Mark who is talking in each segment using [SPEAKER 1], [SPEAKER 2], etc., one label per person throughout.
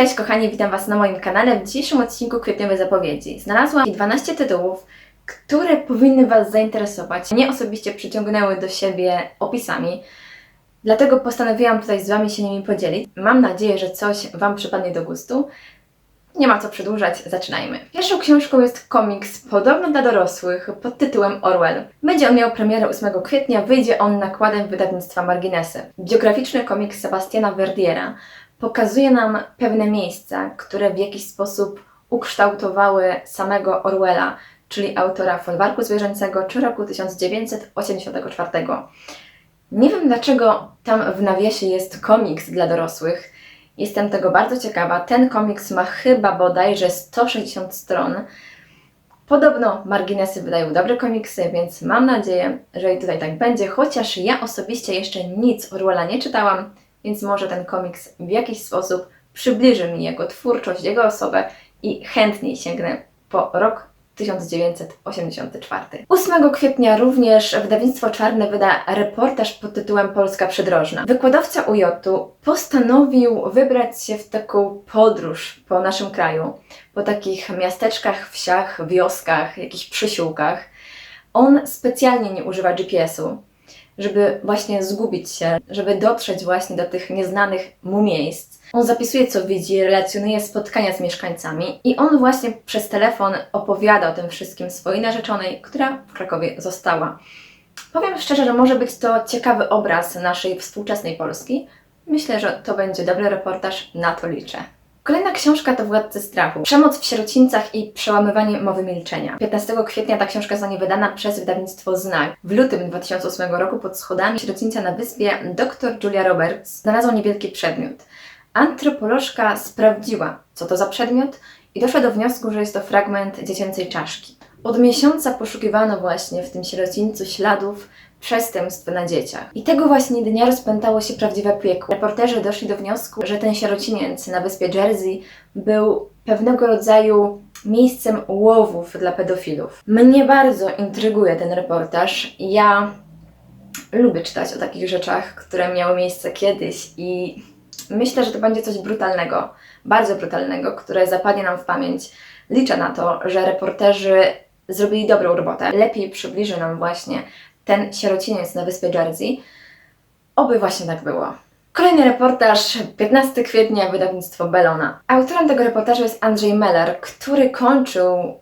[SPEAKER 1] Cześć kochani, witam Was na moim kanale. W dzisiejszym odcinku kwietniowe zapowiedzi. Znalazłam 12 tytułów, które powinny Was zainteresować. Mnie osobiście przyciągnęły do siebie opisami, dlatego postanowiłam tutaj z Wami się nimi podzielić. Mam nadzieję, że coś Wam przypadnie do gustu. Nie ma co przedłużać, zaczynajmy. Pierwszą książką jest komiks podobno dla dorosłych pod tytułem Orwell. Będzie on miał premierę 8 kwietnia, wyjdzie on nakładem wydawnictwa Marginesy. Biograficzny komiks Sebastiana Verdiera pokazuje nam pewne miejsca, które w jakiś sposób ukształtowały samego Orwella, czyli autora Folwarku Zwierzęcego czy roku 1984. Nie wiem dlaczego tam w nawiasie jest komiks dla dorosłych. Jestem tego bardzo ciekawa. Ten komiks ma chyba bodajże 160 stron. Podobno marginesy wydają dobre komiksy, więc mam nadzieję, że i tutaj tak będzie, chociaż ja osobiście jeszcze nic Orwella nie czytałam, więc może ten komiks w jakiś sposób przybliży mi jego twórczość, jego osobę i chętniej sięgnę po rok 1984. 8 kwietnia również wydawnictwo Czarne wyda reportaż pod tytułem Polska Przydrożna. Wykładowca UJ postanowił wybrać się w taką podróż po naszym kraju, po takich miasteczkach, wsiach, wioskach, jakichś przysiłkach. On specjalnie nie używa GPS-u, żeby właśnie zgubić się, żeby dotrzeć właśnie do tych nieznanych mu miejsc. On zapisuje, co widzi, relacjonuje spotkania z mieszkańcami i on właśnie przez telefon opowiada o tym wszystkim swojej narzeczonej, która w Krakowie została. Powiem szczerze, że może być to ciekawy obraz naszej współczesnej Polski. Myślę, że to będzie dobry reportaż, na to liczę. Kolejna książka to Władcy Strachu. Przemoc w sierocińcach i przełamywanie mowy milczenia. 15 kwietnia ta książka zostanie wydana przez wydawnictwo Znak. W lutym 2008 roku pod schodami sierocińca na wyspie dr Julia Roberts znalazła niewielki przedmiot. Antropolożka sprawdziła, co to za przedmiot i doszła do wniosku, że jest to fragment dziecięcej czaszki. Od miesiąca poszukiwano właśnie w tym sierocińcu śladów przestępstw na dzieciach. I tego właśnie dnia rozpętało się prawdziwe piekło. Reporterzy doszli do wniosku, że ten sierociniec na wyspie Jersey był pewnego rodzaju miejscem łowów dla pedofilów. Mnie bardzo intryguje ten reportaż. Ja lubię czytać o takich rzeczach, które miały miejsce kiedyś i myślę, że to będzie coś brutalnego, bardzo brutalnego, które zapadnie nam w pamięć. Liczę na to, że reporterzy zrobili dobrą robotę. Lepiej przybliży nam właśnie ten sierociniec na wyspie Jersey. Oby właśnie tak było. Kolejny reportaż, 15 kwietnia, wydawnictwo Bellona. Autorem tego reportażu jest Andrzej Meller, który kończył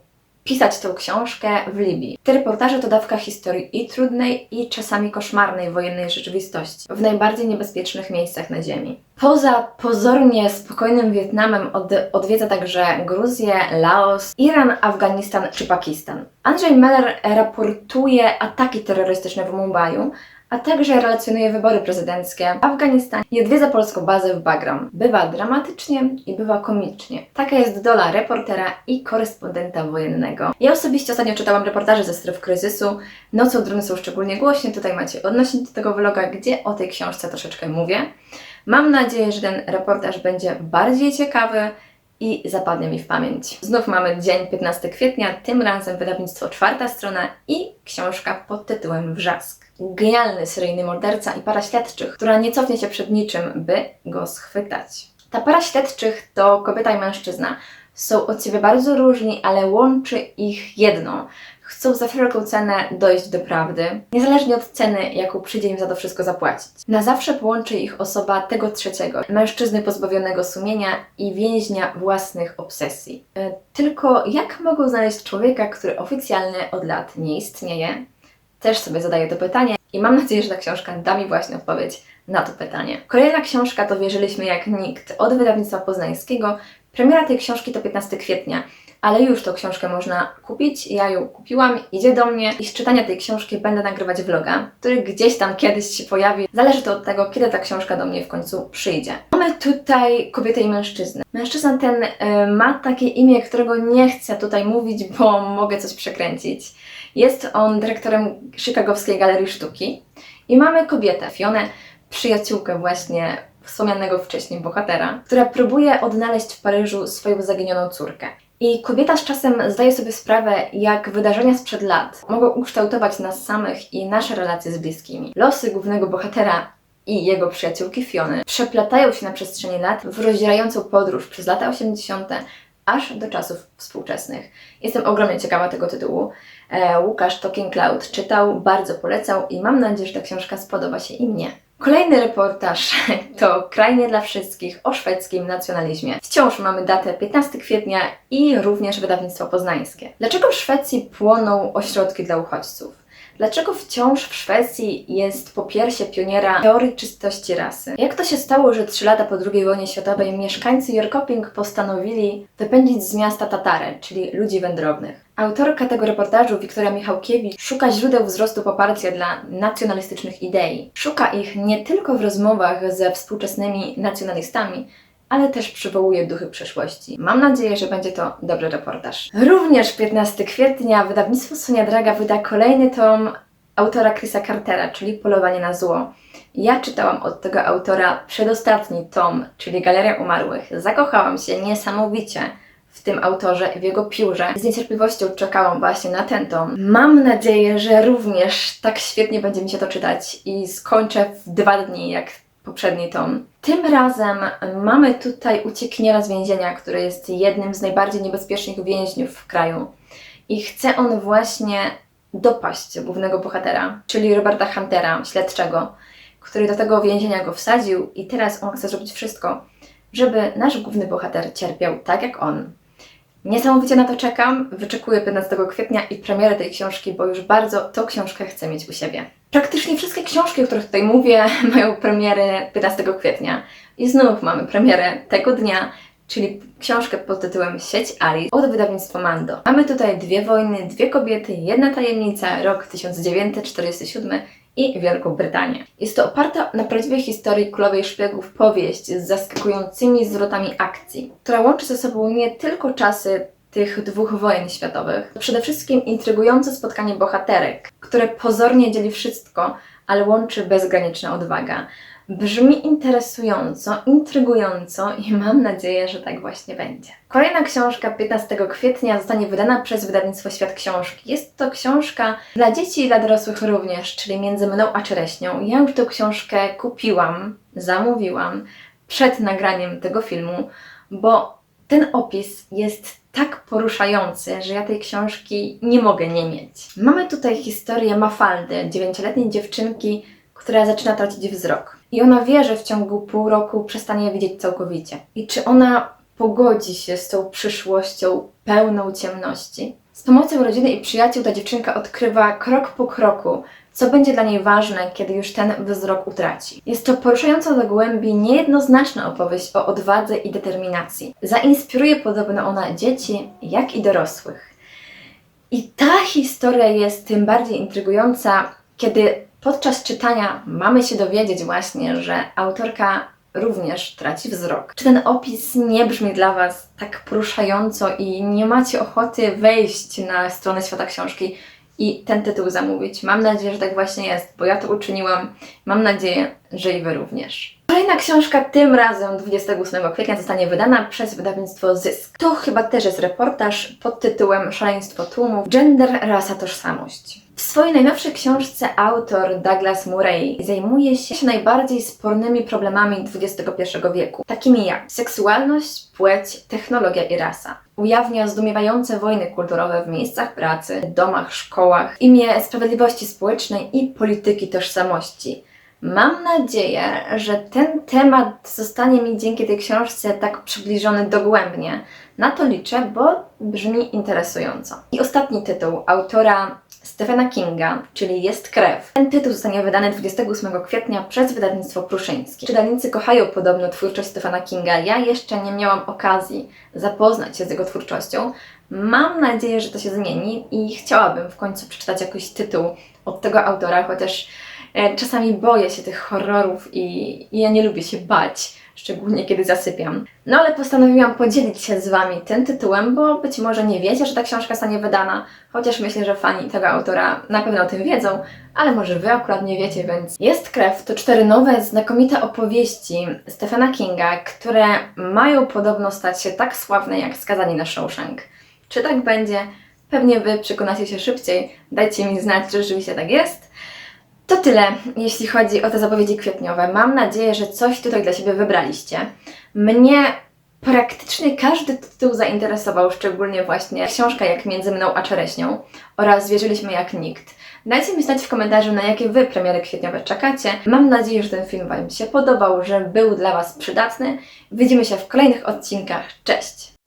[SPEAKER 1] pisać tę książkę w Libii. Te reportaże to dawka historii i trudnej, i czasami koszmarnej wojennej rzeczywistości w najbardziej niebezpiecznych miejscach na Ziemi. Poza pozornie spokojnym Wietnamem od, odwiedza także Gruzję, Laos, Iran, Afganistan czy Pakistan. Andrzej Meller raportuje ataki terrorystyczne w Mumbaiu, a także relacjonuje wybory prezydenckie w Afganistanie i odwiedza polską bazę w Bagram. Bywa dramatycznie i bywa komicznie. Taka jest dola reportera i korespondenta wojennego. Ja osobiście ostatnio czytałam reportaże ze stref kryzysu. Nocą drony są szczególnie głośne. Tutaj macie odnośnik do tego vloga, gdzie o tej książce troszeczkę mówię. Mam nadzieję, że ten reportaż będzie bardziej ciekawy i zapadnie mi w pamięć. Znów mamy dzień 15 kwietnia, tym razem wydawnictwo czwarta strona i książka pod tytułem Wrzask. Genialny seryjny morderca i para śledczych, która nie cofnie się przed niczym, by go schwytać. Ta para śledczych to kobieta i mężczyzna. Są od siebie bardzo różni, ale łączy ich jedno. Chcą za wszelką cenę dojść do prawdy, niezależnie od ceny, jaką przyjdzie im za to wszystko zapłacić. Na zawsze połączy ich osoba tego trzeciego, mężczyzny pozbawionego sumienia i więźnia własnych obsesji. E, Tylko jak mogą znaleźć człowieka, który oficjalnie od lat nie istnieje? Też sobie zadaję to pytanie i mam nadzieję, że ta książka da mi właśnie odpowiedź na to pytanie. Kolejna książka to Wierzyliśmy jak nikt od wydawnictwa poznańskiego. Premiera tej książki to 15 kwietnia ale już tą książkę można kupić. Ja ją kupiłam, idzie do mnie i z czytania tej książki będę nagrywać vloga, który gdzieś tam kiedyś się pojawi. Zależy to od tego, kiedy ta książka do mnie w końcu przyjdzie. Mamy tutaj kobietę i mężczyznę. Mężczyzna ten y, ma takie imię, którego nie chcę tutaj mówić, bo mogę coś przekręcić. Jest on dyrektorem Chicagowskiej Galerii Sztuki i mamy kobietę, Fionę, przyjaciółkę właśnie wspomnianego wcześniej bohatera, która próbuje odnaleźć w Paryżu swoją zaginioną córkę. I kobieta z czasem zdaje sobie sprawę, jak wydarzenia sprzed lat mogą ukształtować nas samych i nasze relacje z bliskimi. Losy głównego bohatera i jego przyjaciółki Fiony przeplatają się na przestrzeni lat w rozdzierającą podróż przez lata 80. aż do czasów współczesnych. Jestem ogromnie ciekawa tego tytułu. E, Łukasz Talking Cloud czytał, bardzo polecał i mam nadzieję, że ta książka spodoba się i mnie. Kolejny reportaż to Kraj nie dla wszystkich o szwedzkim nacjonalizmie. Wciąż mamy datę 15 kwietnia i również wydawnictwo poznańskie. Dlaczego w Szwecji płoną ośrodki dla uchodźców? Dlaczego wciąż w Szwecji jest po piersie pioniera teorii czystości rasy? Jak to się stało, że trzy lata po II wojnie światowej mieszkańcy Jörkoping postanowili wypędzić z miasta Tatarę, czyli ludzi wędrownych? Autorka tego reportażu, Wiktoria Michałkiewicz, szuka źródeł wzrostu poparcia dla nacjonalistycznych idei. Szuka ich nie tylko w rozmowach ze współczesnymi nacjonalistami, ale też przywołuje duchy przeszłości. Mam nadzieję, że będzie to dobry reportaż. Również 15 kwietnia wydawnictwo Sonia Draga wyda kolejny tom autora Chrisa Cartera, czyli Polowanie na zło. Ja czytałam od tego autora przedostatni tom, czyli Galeria Umarłych. Zakochałam się niesamowicie w tym autorze w jego piórze. Z niecierpliwością czekałam właśnie na ten tom. Mam nadzieję, że również tak świetnie będzie mi się to czytać i skończę w dwa dni, jak poprzedni tom. Tym razem mamy tutaj uciekniera z więzienia, który jest jednym z najbardziej niebezpiecznych więźniów w kraju. I chce on właśnie dopaść głównego bohatera, czyli Roberta Huntera, śledczego, który do tego więzienia go wsadził i teraz on chce zrobić wszystko, żeby nasz główny bohater cierpiał tak jak on. Niesamowicie na to czekam. Wyczekuję 15 kwietnia i premiery tej książki, bo już bardzo tą książkę chcę mieć u siebie. Praktycznie wszystkie książki, o których tutaj mówię, mają premiery 15 kwietnia. I znów mamy premierę tego dnia, czyli książkę pod tytułem Sieć Alice od wydawnictwa Mando. Mamy tutaj dwie wojny, dwie kobiety, jedna tajemnica, rok 1947 i Wielką Brytanię. Jest to oparta na prawdziwej historii królowej szpiegów powieść z zaskakującymi zwrotami akcji, która łączy ze sobą nie tylko czasy tych dwóch wojen światowych. Przede wszystkim intrygujące spotkanie bohaterek, które pozornie dzieli wszystko, ale łączy bezgraniczna odwaga. Brzmi interesująco, intrygująco i mam nadzieję, że tak właśnie będzie. Kolejna książka 15 kwietnia zostanie wydana przez wydawnictwo Świat Książki. Jest to książka dla dzieci i dla dorosłych również, czyli między mną a czereśnią. Ja już tę książkę kupiłam, zamówiłam przed nagraniem tego filmu, bo ten opis jest tak poruszający, że ja tej książki nie mogę nie mieć. Mamy tutaj historię Mafaldy, dziewięcioletniej dziewczynki, która zaczyna tracić wzrok. I ona wie, że w ciągu pół roku przestanie je widzieć całkowicie. I czy ona pogodzi się z tą przyszłością pełną ciemności? Z pomocą rodziny i przyjaciół ta dziewczynka odkrywa krok po kroku, co będzie dla niej ważne, kiedy już ten wzrok utraci. Jest to poruszająca do głębi, niejednoznaczna opowieść o odwadze i determinacji. Zainspiruje podobno ona dzieci, jak i dorosłych. I ta historia jest tym bardziej intrygująca, kiedy podczas czytania mamy się dowiedzieć właśnie, że autorka również traci wzrok. Czy ten opis nie brzmi dla Was tak poruszająco i nie macie ochoty wejść na stronę świata książki i ten tytuł zamówić? Mam nadzieję, że tak właśnie jest, bo ja to uczyniłam. Mam nadzieję, że i Wy również. Kolejna książka tym razem 28 kwietnia zostanie wydana przez wydawnictwo Zysk. To chyba też jest reportaż pod tytułem Szaleństwo tłumów, gender, rasa, tożsamość. W swojej najnowszej książce autor Douglas Murray zajmuje się najbardziej spornymi problemami XXI wieku, takimi jak seksualność, płeć, technologia i rasa. Ujawnia zdumiewające wojny kulturowe w miejscach pracy, domach, szkołach, imię sprawiedliwości społecznej i polityki tożsamości. Mam nadzieję, że ten temat zostanie mi dzięki tej książce tak przybliżony dogłębnie. Na to liczę, bo brzmi interesująco. I ostatni tytuł autora Stephena Kinga, czyli Jest krew. Ten tytuł zostanie wydany 28 kwietnia przez wydawnictwo Pruszyńskie. Czytelnicy kochają podobno twórczość Stephena Kinga. Ja jeszcze nie miałam okazji zapoznać się z jego twórczością. Mam nadzieję, że to się zmieni i chciałabym w końcu przeczytać jakiś tytuł od tego autora, chociaż e, czasami boję się tych horrorów i, i ja nie lubię się bać szczególnie kiedy zasypiam. No ale postanowiłam podzielić się z Wami tym tytułem, bo być może nie wiecie, że ta książka zostanie wydana, chociaż myślę, że fani tego autora na pewno o tym wiedzą, ale może Wy akurat nie wiecie, więc Jest Krew to cztery nowe, znakomite opowieści Stephena Kinga, które mają podobno stać się tak sławne jak Skazani na Shawshank. Czy tak będzie? Pewnie Wy przekonacie się szybciej, dajcie mi znać, czy rzeczywiście tak jest. To tyle, jeśli chodzi o te zapowiedzi kwietniowe. Mam nadzieję, że coś tutaj dla siebie wybraliście. Mnie praktycznie każdy tytuł zainteresował, szczególnie właśnie książka jak Między mną a czereśnią oraz Wierzyliśmy jak nikt. Dajcie mi znać w komentarzu, na jakie Wy premiery kwietniowe czekacie. Mam nadzieję, że ten film Wam się podobał, że był dla Was przydatny. Widzimy się w kolejnych odcinkach. Cześć!